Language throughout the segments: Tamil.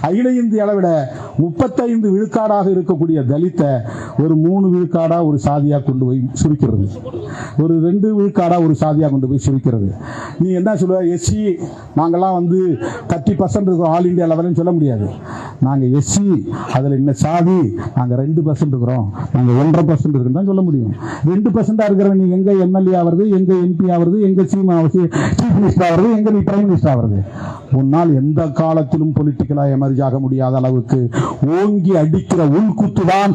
அகில இந்திய அளவில் முப்பத்தைந்து விழுக்காடாக இருக்கக்கூடிய தலித்தை ஒரு மூணு விழுக்காடா ஒரு சாதியாக கொண்டு போய் சுருக்கிறது. ஒரு ரெண்டு விழுக்காடா ஒரு சாதியாக கொண்டு போய் சுருக்கிறது. நீ என்ன சொல்லுவ? எஸ்சி நாங்கெல்லாம் வந்து தேர்ட்டி பர்சன்ட் இருக்கோம் ஆல் இந்தியா லெவலுன்னு சொல்ல முடியாது. நாங்கள் எஸ்சி அதில் என்ன சாதி நாங்கள் ரெண்டு பர்சன்ட் இருக்கிறோம். நாங்கள் ஒன்றரை பர்சன்ட் இருக்குன்னு தான் சொல்ல முடியும். ரெண்டு பர்சன்டாக இருக்கிற நீ எங்கே எம்எல்ஏ ஆகிறது எங்கே எம்பி ஆகிறது எங்கே சீமா சீஃப் மினிஸ்டர் ஆகிறது எங்கே நீ பிரைம் மினிஸ்டர் ஆகிறது உன்னால் எந்த காலத்திலும் பொலிட்டிக்கலாக எமர்ஜ் ஆக முடியாத அளவுக்கு ஓங்கி அடிக்கிற உள்குத்து தான்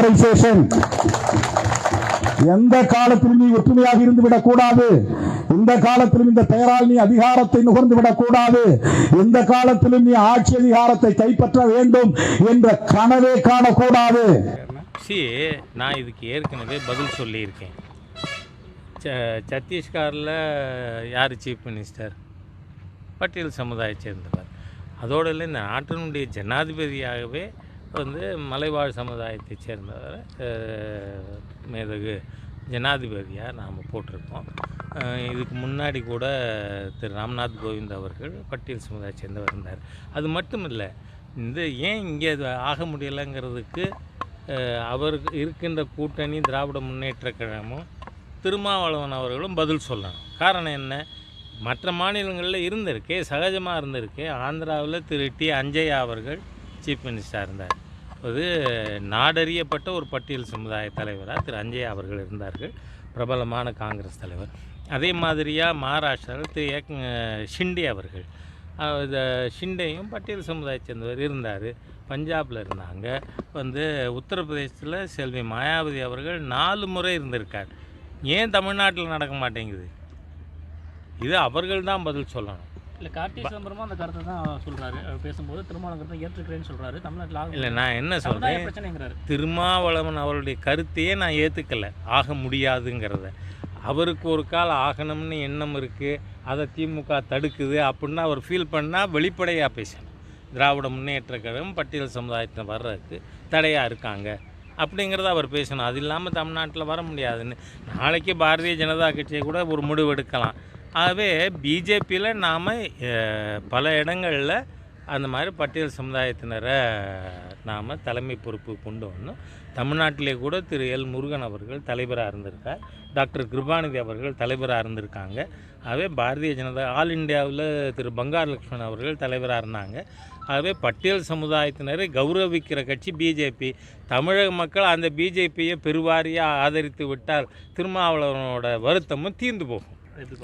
ஆர்கனைசேஷன் எந்த காலத்திலும் நீ ஒற்றுமையாக இருந்து விடக்கூடாது இந்த காலத்திலும் இந்த பெயரால் நீ அதிகாரத்தை நுகர்ந்து விடக்கூடாது இந்த காலத்திலும் நீ ஆட்சி அதிகாரத்தை கைப்பற்ற வேண்டும் என்ற கனவே காணக்கூடாது. நான் இதுக்கு ஏற்கனவே பதில் சொல்லியிருக்கேன். ச சத்தீஸ்கரில் யார் சீஃப் மினிஸ்டர் பட்டியல் சமுதாயத்தை சேர்ந்தவர். அதோடு இல்லை இந்த நாட்டினுடைய ஜனாதிபதியாகவே வந்து மலைவாழ் சமுதாயத்தைச் சேர்ந்தவர் மேதகு ஜனாதிபதியாக நாம் போட்டிருக்கோம். இதுக்கு முன்னாடி கூட திரு ராம்நாத் கோவிந்த் அவர்கள் பட்டியல் சமுதாயம் சேர்ந்தவர் இருந்தார். அது மட்டும் இல்லை இந்த ஏன் இங்கே ஆக முடியலைங்கிறதுக்கு அவர் அவருக்கு இருக்கின்ற கூட்டணி திராவிட முன்னேற்ற கழகமும் திருமாவளவன் அவர்களும் பதில் சொல்லணும். காரணம் என்ன? மற்ற மாநிலங்களில் இருந்திருக்கே சகஜமாக இருந்திருக்கே ஆந்திராவில் திரு டி அஞ்சய்யா அவர்கள் சீஃப் மினிஸ்டராக இருந்தார். அது நாடறியப்பட்ட ஒரு பட்டியல் சமுதாய தலைவராக திரு அஞ்சயா அவர்கள் இருந்தார்கள். பிரபலமான காங்கிரஸ் தலைவர். அதே மாதிரியாக மகாராஷ்டிராவில் திரு ஏக் ஷிண்டே அவர்கள். இந்த ஷிண்டேயும் பட்டியல் சமுதாயத்தை சேர்ந்தவர் இருந்தார். பஞ்சாபில் இருந்தாங்க. வந்து உத்தரப்பிரதேசத்தில் செல்வி மாயாவதி அவர்கள் நாலு முறை இருந்திருக்கார். ஏன் தமிழ்நாட்டில் நடக்க மாட்டேங்குது? இது அவர்கள் தான் பதில் சொல்லணும். இல்லை கார்த்தி சிதம்பரமும் அந்த கருத்தை தான் அவர் பேசும்போது திருமாவளவன் கருத்தை ஏற்றுக்கிறேன்னு சொல்றாரு. தமிழ்நாட்டில் இல்லை நான் என்ன சொல்கிறேன் பிரச்சனைங்கிறாரு. திருமாவளவன் அவருடைய கருத்தையே நான் ஏற்றுக்கல ஆக முடியாதுங்கிறத. அவருக்கு ஒரு கால் ஆகணும்னு எண்ணம் இருக்குது அதை திமுக தடுக்குது அப்படின்னு அவர் ஃபீல் பண்ணால் வெளிப்படையாக பேசணும். திராவிட முன்னேற்ற கழகம் பட்டியல் சமுதாயத்தை வர்றதுக்கு தடையாக இருக்காங்க. அப்படிங்கிறத அவர் பேசணும். அது இல்லாமல் தமிழ்நாட்டில் வர முடியாதுன்னு. நாளைக்கு பாரதிய ஜனதா கட்சியை கூட ஒரு முடிவு எடுக்கலாம். ஆகவே பிஜேபியில் நாம் பல இடங்களில் அந்த மாதிரி பட்டியல் சமுதாயத்தினரை நாம் தலைமை பொறுப்பு கொண்டு வந்தோம். தமிழ்நாட்டிலே கூட திரு எல் முருகன் அவர்கள் தலைவராக இருந்திருக்கார். டாக்டர் கிருபாநிதி அவர்கள் தலைவராக இருந்திருக்காங்க. ஆகவே பாரதிய ஜனதா ஆல் இந்தியாவில் திரு பங்கார் லக்ஷ்மண் அவர்கள் தலைவராக இருந்தாங்க. ஆகவே பட்டியல் சமுதாயத்தினரை கௌரவிக்கிற கட்சி பிஜேபி தமிழக மக்கள் அந்த பிஜேபியை பெருவாரியாக ஆதரித்து விட்டால் திருமாவளவனோட வருத்தமும் தீர்ந்து போகும்.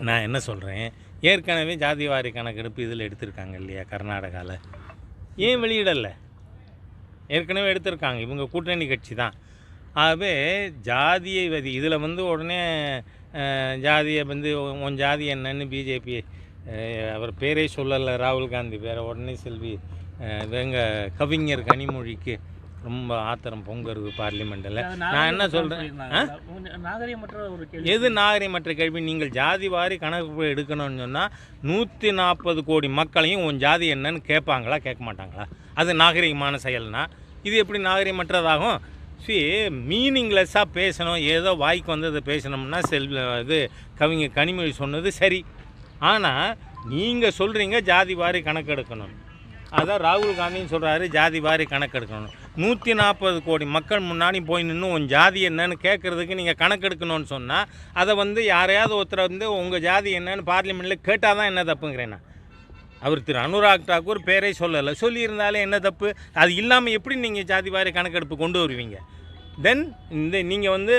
நான் என்ன சொல்கிறேன் ஏற்கனவே ஜாதிவாரி கணக்கெடுப்பு இதில் எடுத்திருக்காங்க இல்லையா கர்நாடகாவில் ஏன் வெளியிடலை? ஏற்கனவே எடுத்திருக்காங்க. இவங்க கூட்டணி கட்சி தான். ஆகவே ஜாதியை வதி இதில் வந்து உடனே ஜாதியை வந்து உன் ஜாதி என்னன்னு பிஜேபி அவர் பேரே சொல்லலை. ராகுல் காந்தி வேற உடனே செல்வி அஹ், இவங்க கவிஞர் கனிமொழிக்கு ரொம்ப ஆத்திரம் பொங்குறது பார்லிமெண்ட்டில் நான் என்ன சொல்கிறேன் எது நாகரிகமற்ற கேள்வி? நீங்கள் ஜாதி வாரி கணக்கு எடுக்கணும்னு சொன்னால் நூற்றி நாற்பது கோடி மக்களையும் உன் ஜாதி என்னன்னு கேட்பாங்களா கேட்க மாட்டாங்களா? அது நாகரிகமான செயல்னா. இது எப்படி நாகரிகமற்றதாகும்? சி மீனிங்லெஸ்ஸாக பேசணும். ஏதோ வாய்க்கு வந்ததை பேசணும்னா செல் இது கவிஞர் கனிமொழி சொன்னது சரி. ஆனால் நீங்கள் சொல்கிறீங்க ஜாதி வாரி கணக்கெடுக்கணும். அதான் ராகுல் காந்தியும் சொல்கிறாரு ஜாதி வாரி கணக்கெடுக்கணும். நூற்றி நாற்பது கோடி மக்கள் முன்னாடி போய் நின்று உன் ஜாதி என்னன்னு கேட்குறதுக்கு நீங்கள் கணக்கெடுக்கணும்னு சொன்னால் அதை வந்து யாரையாவது ஒருத்தர் வந்து உங்கள் ஜாதி என்னன்னு பார்லிமெண்ட்டில் கேட்டால் தான் என்ன தப்புங்கிறேன் அவர் திரு அனுராக் தாக்கூர் பேரே சொல்லலை. சொல்லியிருந்தாலே என்ன தப்பு? அது இல்லாமல் எப்படி நீங்கள் ஜாதி வாரி கணக்கெடுப்பு கொண்டு வருவீங்க? தென் இந்த நீங்கள் வந்து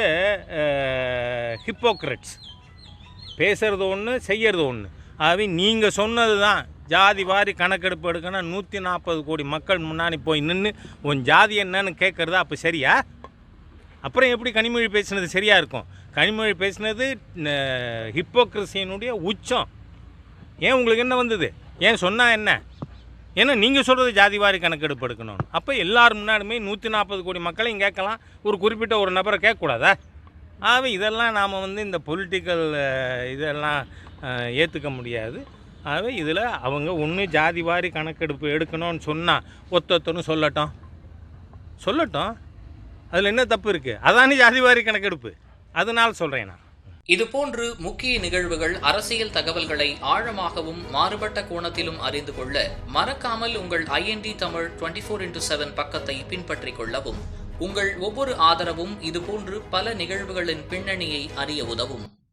ஹிப்போக்ரட்ஸ் பேசுகிறது ஒன்று செய்கிறது ஒன்று ஆகவே நீங்கள் சொன்னது தான் ஜாதி வாரி கணக்கெடுப்பு எடுக்கணும் நூற்றி நாற்பது கோடி மக்கள் முன்னாடி போய் நின்று உன் ஜாதி என்னன்னு கேட்குறதா அப்போ சரியா? அப்புறம் எப்படி கனிமொழி பேசுனது சரியாக இருக்கும்? கனிமொழி பேசினது ஹிப்போக்ரஸியினுடைய உச்சம். ஏன் உங்களுக்கு என்ன வந்தது? ஏன் சொன்னால் என்ன? ஏன்னா நீங்கள் சொல்கிறது ஜாதி வாரி கணக்கெடுப்பு எடுக்கணும் அப்போ எல்லார் முன்னாடியுமே நூற்றி நாற்பது கோடி மக்களையும் கேட்கலாம். ஒரு குறிப்பிட்ட ஒரு நபரை கேட்கக்கூடாதா? ஆகவே இதெல்லாம் நாம் வந்து இந்த பொலிட்டிக்கல் இதெல்லாம் ஏற்றுக்க முடியாது. ஆகவே இதில் அவங்க ஒன்று ஜாதி வாரி கணக்கெடுப்பு எடுக்கணும்னு சொன்னால் ஒத்தொத்தன்னு சொல்லட்டும். சொல்லட்டும். அதில் என்ன தப்பு இருக்குது அதானே ஜாதி வாரி கணக்கெடுப்பு. அதனால் சொல்கிறேன் நான். இதுபோன்று முக்கிய நிகழ்வுகள் அரசியல் தகவல்களை ஆழமாகவும் மாறுபட்ட கோணத்திலும் அறிந்து கொள்ள மறக்காமல் உங்கள் IND Tamil twenty four into seven பக்கத்தை பின்பற்றிக் கொள்ளவும் உங்கள் ஒவ்வொரு ஆதரவும் இதுபோன்று பல நிகழ்வுகளின் பின்னணியை அறிய உதவும்.